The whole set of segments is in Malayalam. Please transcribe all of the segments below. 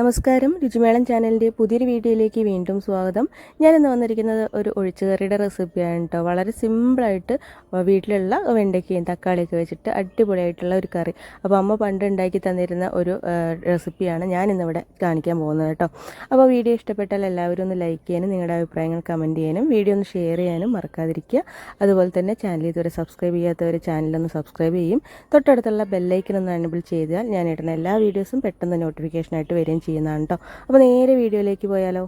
നമസ്കാരം. രുചിമേളം ചാനലിന്റെ പുതിയൊരു വീഡിയോയിലേക്ക് വീണ്ടും സ്വാഗതം. ഞാൻ ഇന്ന് വന്നിരിക്കുന്നത് ഒരു ഒഴിച്ചുകറിയുടെ റെസിപ്പിയാണ് കേട്ടോ വളരെ സിമ്പിളായിട്ട് വീട്ടിലുള്ള വെണ്ടയ്ക്കയും തക്കാളിയൊക്കെ വെച്ചിട്ട് അടിപൊളിയായിട്ടുള്ള ഒരു കറി. അപ്പോൾ അമ്മ പണ്ട് ഉണ്ടാക്കി തന്നിരുന്ന ഒരു റെസിപ്പിയാണ് ഞാൻ ഇന്നിവിടെ കാണിക്കാൻ പോകുന്നത് കേട്ടോ അപ്പോൾ വീഡിയോ ഇഷ്ടപ്പെട്ടാൽ എല്ലാവരും ഒന്ന് ലൈക്ക് ചെയ്യാനും നിങ്ങളുടെ അഭിപ്രായങ്ങൾ കമന്റ് ചെയ്യാനും വീഡിയോ ഒന്ന് ഷെയർ ചെയ്യാനും മറക്കാതിരിക്കുക. അതുപോലെ തന്നെ ചാനൽ ഇതുവരെ സബ്സ്ക്രൈബ് ചെയ്യാത്തവർ ചാനലൊന്ന് സബ്സ്ക്രൈബ് ചെയ്യും. തൊട്ടടുത്തുള്ള ബെല്ലൈക്കൻ ഒന്ന് എനബിൾ ചെയ്താൽ ഞാൻ ഇടുന്ന എല്ലാ വീഡിയോസും പെട്ടെന്ന് നോട്ടിഫിക്കേഷനായിട്ട് വരികയും ചെയ്യുന്നതാണ് കേട്ടോ അപ്പോൾ നേരെ വീഡിയോയിലേക്ക് പോയാലോ?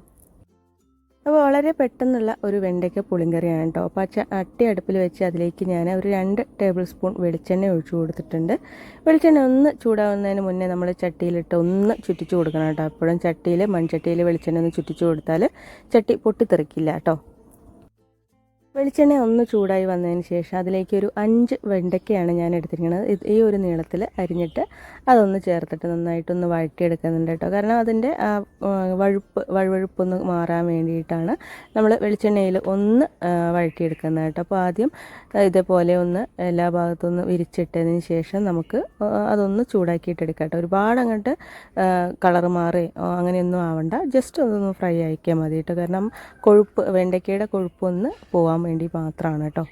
അപ്പോൾ വളരെ പെട്ടെന്നുള്ള ഒരു വെണ്ടയ്ക്ക പുളിങ്കറിയാണ് കേട്ടോ അപ്പോൾ അട്ടി അടുപ്പിൽ വെച്ച് അതിലേക്ക് ഞാൻ ഒരു രണ്ട് ടേബിൾ സ്പൂൺ വെളിച്ചെണ്ണ ഒഴിച്ചു കൊടുത്തിട്ടുണ്ട്. വെളിച്ചെണ്ണ ഒന്ന് ചൂടാവുന്നതിന് മുന്നേ നമ്മൾ ചട്ടിയിലിട്ട് ഒന്ന് ചുറ്റിച്ചു കൊടുക്കണം കേട്ടോ അപ്പോഴും ചട്ടിയിൽ മൺചട്ടിയിൽ വെളിച്ചെണ്ണ ഒന്ന് ചുറ്റിച്ചു കൊടുത്താൽ ചട്ടി പൊട്ടിത്തെറിക്കില്ല കേട്ടോ വെളിച്ചെണ്ണ ഒന്ന് ചൂടായി വന്നതിന് ശേഷം അതിലേക്ക് ഒരു അഞ്ച് വെണ്ടയ്ക്കയാണ് ഞാൻ എടുത്തിരിക്കുന്നത്. ഈ ഒരു നീളത്തിൽ അരിഞ്ഞിട്ട് അതൊന്ന് ചേർത്തിട്ട് നന്നായിട്ടൊന്ന് വഴറ്റിയെടുക്കുന്നുണ്ട് കേട്ടോ. കാരണം അതിന്റെ വഴുപ്പ് വഴുവഴുപ്പൊന്ന് മാറാൻ വേണ്ടിയിട്ടാണ് നമ്മൾ വെളിച്ചെണ്ണയിൽ ഒന്ന് വഴറ്റിയെടുക്കുന്നത് കേട്ടോ. അപ്പോൾ ആദ്യം ഇതേപോലെ ഒന്ന് എല്ലാ ഭാഗത്തും ഒന്ന് വിരിച്ചിട്ടതിന് ശേഷം നമുക്ക് അതൊന്ന് ചൂടാക്കിയിട്ടെടുക്കാം കേട്ടോ. ഒരുപാട് അങ്ങോട്ട് കളർ മാറി അങ്ങനെയൊന്നും ആവണ്ട. ജസ്റ്റ് അതൊന്ന് ഫ്രൈ ആക്കിയാൽ മതി കേട്ടോ. കാരണം കൊഴുപ്പ് വെണ്ടയ്ക്കയുടെ കൊഴുപ്പൊന്ന് പോകാൻ വേണ്ടി മാത്രമാണ് കേട്ടോ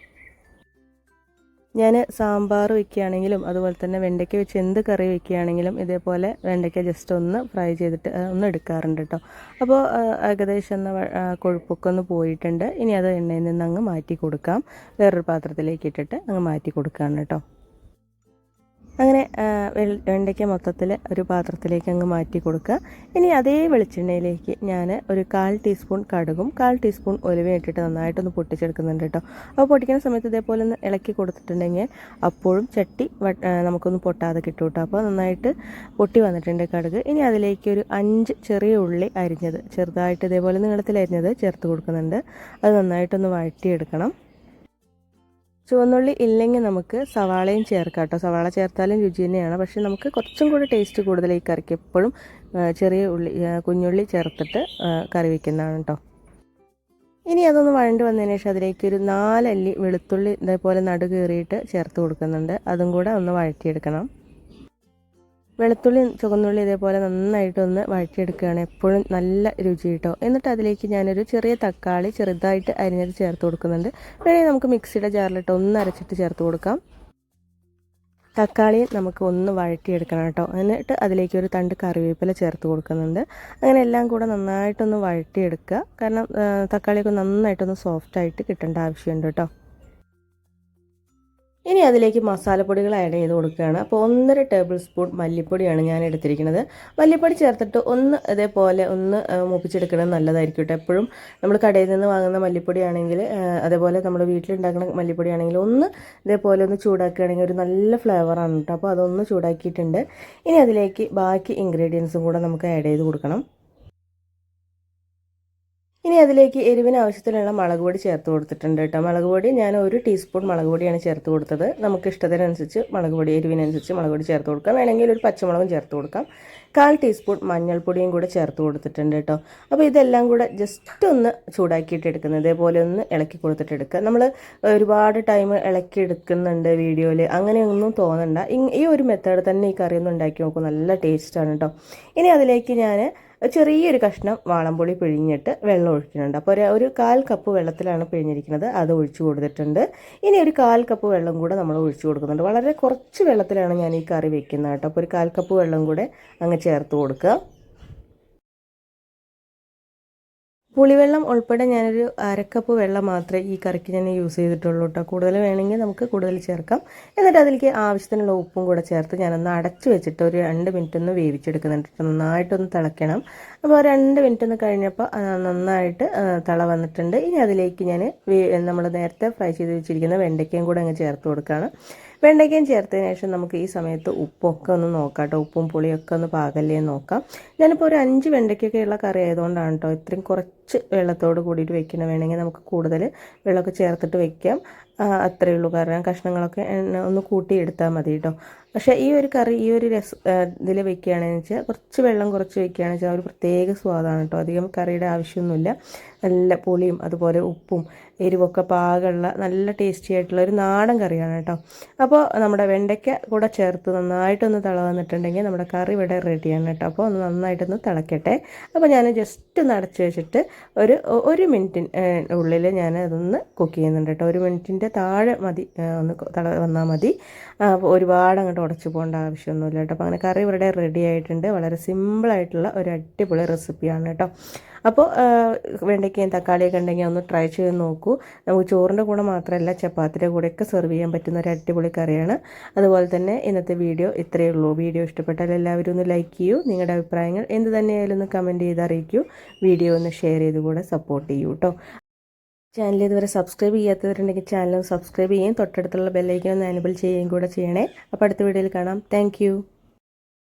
ഞാൻ സാമ്പാർ വയ്ക്കുകയാണെങ്കിലും അതുപോലെ തന്നെ വെണ്ടയ്ക്ക വെച്ച് എന്ത് കറി വയ്ക്കുകയാണെങ്കിലും ഇതേപോലെ വെണ്ടയ്ക്ക ജസ്റ്റ് ഒന്ന് ഫ്രൈ ചെയ്തിട്ട് ഒന്ന് എടുക്കാറുണ്ട് കേട്ടോ അപ്പോൾ ഏകദേശം ഒന്ന് കൊഴുപ്പൊക്കെ ഒന്ന് പോയിട്ടുണ്ട്. ഇനി അത് എണ്ണയിൽ നിന്ന് അങ്ങ് മാറ്റി കൊടുക്കാം. വേറൊരു പാത്രത്തിലേക്ക് ഇട്ടിട്ട് അങ്ങ് മാറ്റി കൊടുക്കുകയാണ് കേട്ടോ അങ്ങനെ വെണ്ടയ്ക്ക മൊത്തത്തിൽ ഒരു പാത്രത്തിലേക്ക് അങ്ങ് മാറ്റി കൊടുക്കുക. ഇനി അതേ വെളിച്ചെണ്ണയിലേക്ക് ഞാൻ ഒരു കാൽ ടീസ്പൂൺ കടുകും കാൽ ടീസ്പൂൺ ഒലിവയും ഇട്ടിട്ട് നന്നായിട്ടൊന്ന് പൊട്ടിച്ചെടുക്കുന്നുണ്ട് കേട്ടോ. അപ്പോൾ പൊട്ടിക്കുന്ന സമയത്ത് ഇതേപോലെ ഒന്ന് ഇളക്കി കൊടുത്തിട്ടുണ്ടെങ്കിൽ അപ്പോഴും ചട്ടി നമുക്കൊന്ന് പൊട്ടാതെ കിട്ടും കേട്ടോ. അപ്പോൾ നന്നായിട്ട് പൊട്ടി വന്നിട്ടുണ്ട് കടുക്. ഇനി അതിലേക്ക് ഒരു അഞ്ച് ചെറിയ ഉള്ളി അരിഞ്ഞത് ചെറുതായിട്ട് ഇതേപോലെ നീളത്തിൽ അരിഞ്ഞത് ചേർത്ത് കൊടുക്കുന്നുണ്ട്. അത് നന്നായിട്ടൊന്ന് വഴറ്റിയെടുക്കണം. ചുവന്നുള്ളി ഇല്ലെങ്കിൽ നമുക്ക് സവാളയും ചേർക്കാം കേട്ടോ സവാള ചേർത്താലും രുചി തന്നെയാണ്. പക്ഷേ നമുക്ക് കുറച്ചും കൂടി ടേസ്റ്റ് കൂടുതൽ ഈ കറിക്ക് എപ്പോഴും ചെറിയ ഉള്ളി കുഞ്ഞുള്ളി ചേർത്തിട്ട് കറി വയ്ക്കുന്നതാണ് കേട്ടോ ഇനി അതൊന്ന് വഴണ്ട് വന്നതിന് ശേഷം അതിലേക്ക് ഒരു നാലല്ലി വെളുത്തുള്ളി ഇതേപോലെ നടു കീറിയിട്ട് ചേർത്ത് കൊടുക്കുന്നുണ്ട്. അതും കൂടെ ഒന്ന് വഴറ്റിയെടുക്കണം. വെളുത്തുള്ളി ചുവന്നുള്ളി ഇതേപോലെ നന്നായിട്ടൊന്ന് വഴറ്റിയെടുക്കുകയാണ് എപ്പോഴും നല്ല രുചി കേട്ടോ. എന്നിട്ട് അതിലേക്ക് ഞാനൊരു ചെറിയ തക്കാളി ചെറുതായിട്ട് അരിഞ്ഞത് ചേർത്ത് കൊടുക്കുന്നുണ്ട്. വേണമെങ്കിൽ നമുക്ക് മിക്സിയുടെ ജാറിലിട്ട് ഒന്ന് അരച്ചിട്ട് ചേർത്ത് കൊടുക്കാം. തക്കാളി നമുക്ക് ഒന്ന് വഴറ്റിയെടുക്കണം കേട്ടോ. എന്നിട്ട് അതിലേക്ക് ഒരു തണ്ട് കറിവേപ്പില ചേർത്ത് കൊടുക്കുന്നുണ്ട്. അങ്ങനെ എല്ലാം കൂടെ നന്നായിട്ടൊന്ന് വഴറ്റിയെടുക്കുക. കാരണം തക്കാളിയൊക്കെ നന്നായിട്ടൊന്ന് സോഫ്റ്റായിട്ട് കിട്ടേണ്ട ആവശ്യമുണ്ട് കേട്ടോ. ഇനി അതിലേക്ക് മസാലപ്പൊടികൾ ആഡ് ചെയ്ത് കൊടുക്കുകയാണ്. അപ്പോൾ ഒന്നര ടേബിൾ സ്പൂൺ മല്ലിപ്പൊടിയാണ് ഞാൻ എടുത്തിരിക്കുന്നത്. മല്ലിപ്പൊടി ചേർത്തിട്ട് ഒന്ന് ഇതേപോലെ ഒന്ന് മൂപ്പിച്ചെടുക്കുന്നത് നല്ലതായിരിക്കും കേട്ടോ എപ്പോഴും നമ്മൾ കടയിൽ നിന്ന് വാങ്ങുന്ന മല്ലിപ്പൊടിയാണെങ്കിൽ അതേപോലെ നമ്മൾ വീട്ടിലുണ്ടാക്കുന്ന മല്ലിപ്പൊടിയാണെങ്കിൽ ഒന്ന് ഇതേപോലെ ഒന്ന് ചൂടാക്കുകയാണെങ്കിൽ ഒരു നല്ല ഫ്ലേവറാണ് കേട്ടോ അപ്പോൾ അതൊന്ന് ചൂടാക്കിയിട്ടുണ്ട്. ഇനി അതിലേക്ക് ബാക്കി ഇൻഗ്രീഡിയൻസും കൂടെ നമുക്ക് ആഡ് ചെയ്ത് കൊടുക്കണം. ഇനി അതിലേക്ക് എരിവിന് ആവശ്യത്തിനുള്ള മുളക് പൊടി ചേർത്ത് കൊടുത്തിട്ടുണ്ട് കേട്ടോ. മുളക് പൊടി ഞാൻ ഒരു ടീസ്പൂൺ മുളക് പൊടിയാണ് ചേർത്ത് കൊടുത്തത്. നമുക്ക് ഇഷ്ടത്തിനനുസരിച്ച് മുളക് പൊടി എരിവിനനുസരിച്ച് മുളക് പൊടി ചേർത്ത് കൊടുക്കാം. വേണമെങ്കിൽ ഒരു പച്ചമുളകും ചേർത്ത് കൊടുക്കാം. കാൽ ടീസ്പൂൺ മഞ്ഞൾപ്പൊടിയും കൂടെ ചേർത്ത് കൊടുത്തിട്ടുണ്ട് കേട്ടോ. അപ്പോൾ ഇതെല്ലാം കൂടെ ജസ്റ്റ് ഒന്ന് ചൂടാക്കിയിട്ട് എടുക്കുന്നത് ഇതേപോലെ ഒന്ന് ഇളക്കി കൊടുത്തിട്ട് എടുക്കുക. നമ്മൾ ഒരുപാട് ടൈം ഇളക്കി എടുക്കുന്നുണ്ട് വീഡിയോയിൽ അങ്ങനെയൊന്നും തോന്നണ്ട. ഈ ഒരു മെത്തേഡ് തന്നെ ഈ കറി ഒന്ന് ഉണ്ടാക്കി നോക്കും. നല്ല ടേസ്റ്റാണ് കേട്ടോ. ഇനി അതിലേക്ക് ഞാൻ ചെറിയൊരു കഷ്ണം വാളംപുളി പിഴിഞ്ഞിട്ട് വെള്ളം ഒഴിക്കുന്നുണ്ട്. അപ്പോൾ ഒരു ഒരു കാൽ കപ്പ് വെള്ളത്തിലാണ് പിഴിഞ്ഞിരിക്കുന്നത്. അത് ഒഴിച്ചു കൊടുത്തിട്ടുണ്ട്. ഇനി ഒരു കാൽ കപ്പ് വെള്ളം കൂടെ നമ്മൾ ഒഴിച്ചു കൊടുക്കുന്നുണ്ട്. വളരെ കുറച്ച് വെള്ളത്തിലാണ് ഞാൻ ഈ കറി വെക്കുന്നത് കേട്ടോ. അപ്പോൾ ഒരു കാൽ കപ്പ് വെള്ളം കൂടെ അങ്ങ് ചേർത്ത് കൊടുക്കുക. പുളിവെള്ളം ഉൾപ്പെടെ ഞാനൊരു അരക്കപ്പ് വെള്ളം മാത്രമേ ഈ കറിക്ക് ഞാൻ യൂസ് ചെയ്തിട്ടുള്ളൂ കേട്ടോ കൂടുതൽ വേണമെങ്കിൽ നമുക്ക് കൂടുതൽ ചേർക്കാം. എന്നിട്ട് അതിലേക്ക് ആവശ്യത്തിനുള്ള ഉപ്പും കൂടെ ചേർത്ത് ഞാനൊന്ന് അടച്ചു വെച്ചിട്ട് ഒരു രണ്ട് മിനിറ്റ് ഒന്ന് വേവിച്ചെടുക്കുന്നുണ്ട്. നന്നായിട്ടൊന്ന് തിളയ്ക്കണം. അപ്പോൾ രണ്ട് മിനിറ്റ് ഒന്ന് കഴിഞ്ഞപ്പോൾ നന്നായിട്ട് തള വന്നിട്ടുണ്ട്. ഇനി അതിലേക്ക് ഞാൻ നമ്മൾ നേരത്തെ ഫ്രൈ ചെയ്ത് വെച്ചിരിക്കുന്ന വെണ്ടയ്ക്കയും കൂടെ അങ്ങ് ചേർത്ത് കൊടുക്കുകയാണ് വെണ്ടയ്ക്കയും ചേർത്തതിന് ശേഷം നമുക്ക് ഈ സമയത്ത് ഉപ്പൊക്കെ ഒന്ന് നോക്കാം കേട്ടോ. ഉപ്പും പുളിയൊക്കെ ഒന്ന് പാകല്ലേ നോക്കാം. ഞാനിപ്പോൾ ഒരു അഞ്ച് വെണ്ടയ്ക്കൊക്കെയുള്ള കറി ആയതുകൊണ്ടാണ് കേട്ടോ. ഇത്രയും കുറച്ച് വെള്ളത്തോട് കൂടിയിട്ട് വെക്കണം വേണമെങ്കിൽ നമുക്ക് കൂടുതൽ വെള്ളമൊക്കെ ചേർത്തിട്ട് വെക്കാം. അത്രയേ ഉള്ളൂ. കാരണം കഷ്ണങ്ങളൊക്കെ ഒന്ന് കൂട്ടിയെടുത്താൽ മതി കേട്ടോ പക്ഷേ ഈ ഒരു കറി ഈ ഒരു രസ ഇതിൽ വെക്കുകയാണെന്ന് വെച്ചാൽ കുറച്ച് വെള്ളം കുറച്ച് വെക്കുകയാണെന്ന് വെച്ചാൽ ഒരു പ്രത്യേക സ്വാദാണ് കേട്ടോ അധികം കറിയുടെ ആവശ്യമൊന്നുമില്ല. നല്ല പുളിയും അതുപോലെ ഉപ്പും എരിവൊക്കെ പാകമുള്ള നല്ല ടേസ്റ്റി ആയിട്ടുള്ള ഒരു നാടൻ കറിയാണ് കേട്ടോ അപ്പോൾ നമ്മുടെ വെണ്ടയ്ക്ക കൂടെ ചേർത്ത് നന്നായിട്ടൊന്ന് തിള വന്നിട്ടുണ്ടെങ്കിൽ നമ്മുടെ കറി ഇവിടെ റെഡിയാണ് കേട്ടോ അപ്പോൾ ഒന്ന് നന്നായിട്ടൊന്ന് തിളക്കട്ടെ. അപ്പോൾ ഞാൻ ജസ്റ്റ് ഒന്ന് അടച്ച് വെച്ചിട്ട് ഒരു ഒരു മിനിറ്റിന് ഉള്ളിൽ ഞാൻ അതൊന്ന് കുക്ക് ചെയ്യുന്നുണ്ട് കേട്ടോ ഒരു മിനിറ്റിന്റെ താഴെ മതി ഒന്ന് തള വന്നാൽ മതി. ഒരുപാട് അങ്ങോട്ട് ഉടച്ചു പോകേണ്ട ആവശ്യമൊന്നുമില്ല കേട്ടോ. അപ്പോൾ അങ്ങനെ കറി ഇവിടെ റെഡി ആയിട്ടുണ്ട്. വളരെ സിമ്പിളായിട്ടുള്ള ഒരു അടിപൊളി റെസിപ്പിയാണ് കേട്ടോ. അപ്പോൾ വെണ്ടയ്ക്കയും തക്കാളിയൊക്കെ ഉണ്ടെങ്കിൽ ഒന്ന് ട്രൈ ചെയ്ത് നോക്കൂ. നമുക്ക് ചോറിന്റെ കൂടെ മാത്രമല്ല ചപ്പാത്തിയുടെ കൂടെയൊക്കെ സെർവ് ചെയ്യാൻ പറ്റുന്ന ഒരു അടിപൊളി കറിയാണ്. അതുപോലെ തന്നെ ഇന്നത്തെ വീഡിയോ ഇത്രയേ ഉള്ളൂ. വീഡിയോ ഇഷ്ടപ്പെട്ടാൽ എല്ലാവരും ഒന്ന് ലൈക്ക് ചെയ്യൂ. നിങ്ങളുടെ അഭിപ്രായങ്ങൾ എന്ത് തന്നെയായാലും ഒന്ന് കമന്റ് ചെയ്ത് അറിയിക്കൂ. വീഡിയോ ഒന്ന് ഷെയർ ചെയ്ത് കൂടെ സപ്പോർട്ട് ചെയ്യൂ കേട്ടോ. ചാനൽ ഇതുവരെ സബ്സ്ക്രൈബ് ചെയ്യാത്തവരുണ്ടെങ്കിൽ ചാനൽ സബ്സ്ക്രൈബ് ചെയ്യും തൊട്ടടുത്തുള്ള ബെല്ലൈക്കൻ ഒന്ന് എനബിൾ ചെയ്യുകയും കൂടെ ചെയ്യണേ. അപ്പോൾ അടുത്ത വീഡിയോയിൽ കാണാം. താങ്ക്